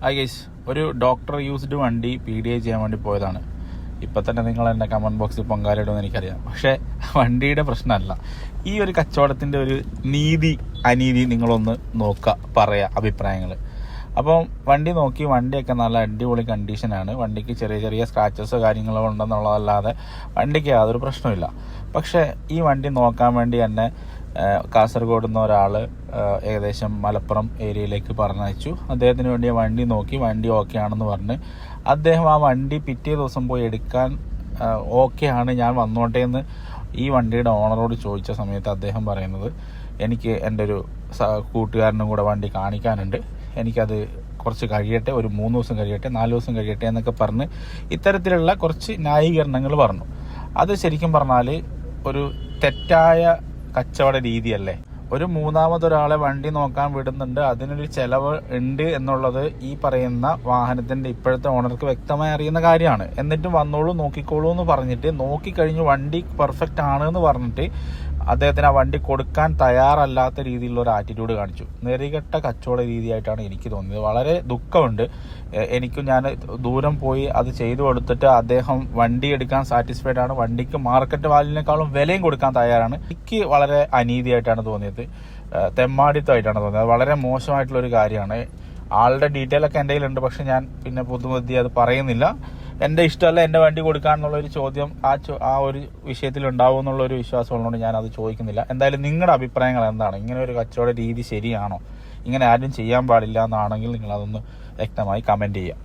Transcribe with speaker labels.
Speaker 1: Hi guys ഒരു doctor used വണ്ടി P D I ചെയ്യാൻ വേണ്ടി പോയതാണ്. ഇപ്പം തന്നെ നിങ്ങൾ എന്റെ കമന്റ് ബോക്സിൽ പൊങ്കാലിടുമെന്ന് എനിക്കറിയാം. പക്ഷേ വണ്ടിയുടെ പ്രശ്നമല്ല. ഈ ഒരു കച്ചവടത്തിന്റെ ഒരു നീതി അനീതി നിങ്ങളൊന്ന് നോക്കുക പറയുക അഭിപ്രായങ്ങൾ അപ്പം വണ്ടി നോക്കി വണ്ടിയൊക്കെ നല്ല അടിപൊളി കണ്ടീഷനാണ് വണ്ടിക്ക് ചെറിയ ചെറിയ സ്ക്രാച്ചസ് കാര്യങ്ങളോ ഉണ്ടെന്നുള്ളതല്ലാതെ വണ്ടിക്ക് യാതൊരു പ്രശ്നമില്ല പക്ഷേ ഈ വണ്ടി നോക്കാൻ വേണ്ടി ഏഹ്, കാസർഗോഡ് നിന്ന് ഒരാൾ ഏകദേശം മലപ്പുറം ഏരിയയിലേക്ക് പറഞ്ഞയച്ചു. അദ്ദേഹത്തിന് വേണ്ടി വണ്ടി നോക്കി വണ്ടി ഓക്കെ ആണെന്ന് പറഞ്ഞ്. അദ്ദേഹം ആ വണ്ടി പിറ്റേ ദിവസം പോയി എടുക്കാൻ ഓക്കെ ആണ് ഞാൻ വന്നോട്ടെ എന്ന് ഈ വണ്ടിയുടെ ഓണറോട് ചോദിച്ച സമയത്ത് അദ്ദേഹം പറയുന്നത് എനിക്ക് എന്റെ ഒരു കൂട്ടുകാരനും കൂടെ വണ്ടി കാണിക്കാനുണ്ട്. എനിക്കത് കുറച്ച് കഴിയട്ടെ ഒരു മൂന്ന് ദിവസം കഴിയട്ടെ നാല് ദിവസം കഴിയട്ടെ എന്നൊക്കെ പറഞ്ഞ് ഇത്തരത്തിലുള്ള കുറച്ച് ന്യായീകരണങ്ങൾ പറഞ്ഞു. അത് ശരിക്കും പറഞ്ഞാൽ ഒരു തെറ്റായ കച്ചവട രീതിയല്ലേ? ഒരു മൂന്നാമതൊരാളെ വണ്ടി നോക്കാൻ വിടുന്നുണ്ട്. അതിനൊരു ചെലവ് ഉണ്ട് എന്നുള്ളത് ഈ പറയുന്ന വാഹനത്തിന്റെ ഇപ്പോഴത്തെ ഓണർക്ക് വ്യക്തമായി അറിയുന്ന കാര്യമാണ്. എന്നിട്ടും വന്നോളൂ നോക്കിക്കോളൂ എന്ന് പറഞ്ഞിട്ട് നോക്കിക്കഴിഞ്ഞ് വണ്ടി പെർഫെക്റ്റ് ആണ് എന്ന് പറഞ്ഞിട്ട് അദ്ദേഹത്തിന് ആ വണ്ടി കൊടുക്കാൻ തയ്യാറല്ലാത്ത രീതിയിലുള്ള ഒരു ആറ്റിറ്റ്യൂഡ് കാണിച്ചു. നെറികെട്ട കച്ചവട രീതിയായിട്ടാണ് എനിക്ക് തോന്നിയത്. വളരെ ദുഃഖമുണ്ട്. എനിക്കും ഞാൻ ദൂരം പോയി അത് ചെയ്തു കൊടുത്തിട്ട് അദ്ദേഹം വണ്ടി എടുക്കാൻ സാറ്റിസ്ഫൈഡ് ആണ്. വണ്ടിക്ക് മാർക്കറ്റ് വാല്യൂവിനേക്കാളും വിലയും കൊടുക്കാൻ തയ്യാറാണ്. എനിക്ക് വളരെ അനീതിയായിട്ടാണ് തോന്നിയത്. തെമ്മാടിത്തമായിട്ടാണ് തോന്നിയത്. വളരെ മോശമായിട്ടുള്ള ഒരു കാര്യമാണ്. ആളുടെ ഡീറ്റെയിൽ ഒക്കെ എന്റെ കയ്യിലുണ്ട്. പക്ഷെ ഞാൻ പിന്നെ പുതുമതി അത് പറയുന്നില്ല. എന്റെ ഇഷ്ടമല്ല എന്റെ വണ്ടി കൊടുക്കാന്നുള്ള ഒരു ചോദ്യം ആ ആ ഒരു വിഷയത്തിൽ ഉണ്ടാവും എന്നുള്ള ഒരു വിശ്വാസം ഉള്ളതുകൊണ്ട് ഞാൻ അത് ചോദിക്കുന്നില്ല. എന്തായാലും നിങ്ങളുടെ അഭിപ്രായങ്ങൾ എന്താണ്? ഇങ്ങനെ ഒരു കച്ചവട രീതി ശരിയാണോ? ഇങ്ങനെ ആരും ചെയ്യാൻ പാടില്ല എന്നാണെങ്കിൽ നിങ്ങൾ അതൊന്ന് വ്യക്തമായി കമന്റ് ചെയ്യാം